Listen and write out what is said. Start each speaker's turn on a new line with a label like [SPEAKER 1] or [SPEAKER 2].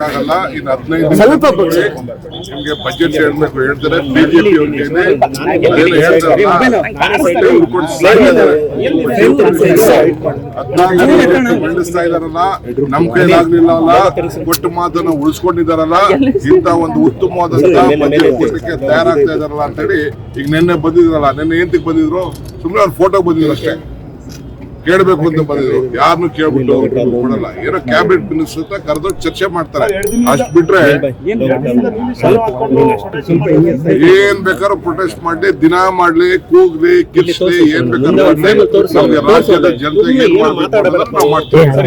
[SPEAKER 1] ಆಗಲ್ಲ ಇನ್ನು ಹದಿನೈದು ಸ್ವಲ್ಪ ನಿಮ್ಗೆ ಬಜೆಟ್ ಹೇಳ್ಬೇಕು ಹೇಳ್ತಾರೆ. ಬಿಜೆಪಿ ಅವ್ರಿಗೆ ಮಂಡಿಸ್ತಾ ಇದಾರಲ್ಲ ನಮ್ ಕೈಲಾಗ್ಲಿಲ್ಲ ಅಲ್ಲ? ಕೊಟ್ಟು ಮಾತನ್ನ ಉಳಿಸ್ಕೊಂಡಿದಾರಲ್ಲ ಇಂತ ಒಂದು ಉತ್ತಮವಾದ ಬಜೆಟ್ ಕೊಡ್ಲಿಕ್ಕೆ ತಯಾರಾಗ್ತಾ ಇದಾರಲ್ಲ ಅಂತ ಹೇಳಿ ಈಗ ನಿನ್ನೆ ಬಂದಿದ್ರಲ್ಲ ನಿನ್ನೆ ಏಂತಿಗೆ ಬಂದಿದ್ರು? ಸುಮ್ನೆ ಅವ್ರ ಫೋಟೋ ಬಂದಿದ್ರು ಅಷ್ಟೇ. ಕೇಳ್ಬೇಕು ಅಂತ ಬಂದಿದ್ರು ಯಾರನ್ನು ಕೇಳ್ಬಿಟ್ಟು ಕೊಡಲ್ಲ. ಏನೋ ಕ್ಯಾಬಿನೆಟ್ ಮಿನಿಸ್ಟರ್ ಅಂತ ಕರೆದು ಚರ್ಚೆ ಮಾಡ್ತಾರೆ. ಅಷ್ಟ್ ಬಿಟ್ರೆ ಏನ್ ಬೇಕಾದ್ರು ಪ್ರೊಟೆಸ್ಟ್ ಮಾಡ್ಲಿ ದಿನ ಮಾಡ್ಲಿ ಕೂಗ್ಲಿ ಕಿರ್ಸ್ಲಿ ಏನ್ ಬೇಕಾದ್ರೂ ಮಾಡ್ಲಿ. ರಾಜ್ಯದ ಜನತೆಗೆ ಏನ್ ಮಾಡ್ಬೇಕು ನಾವು ಮಾಡ್ತೀವಿ.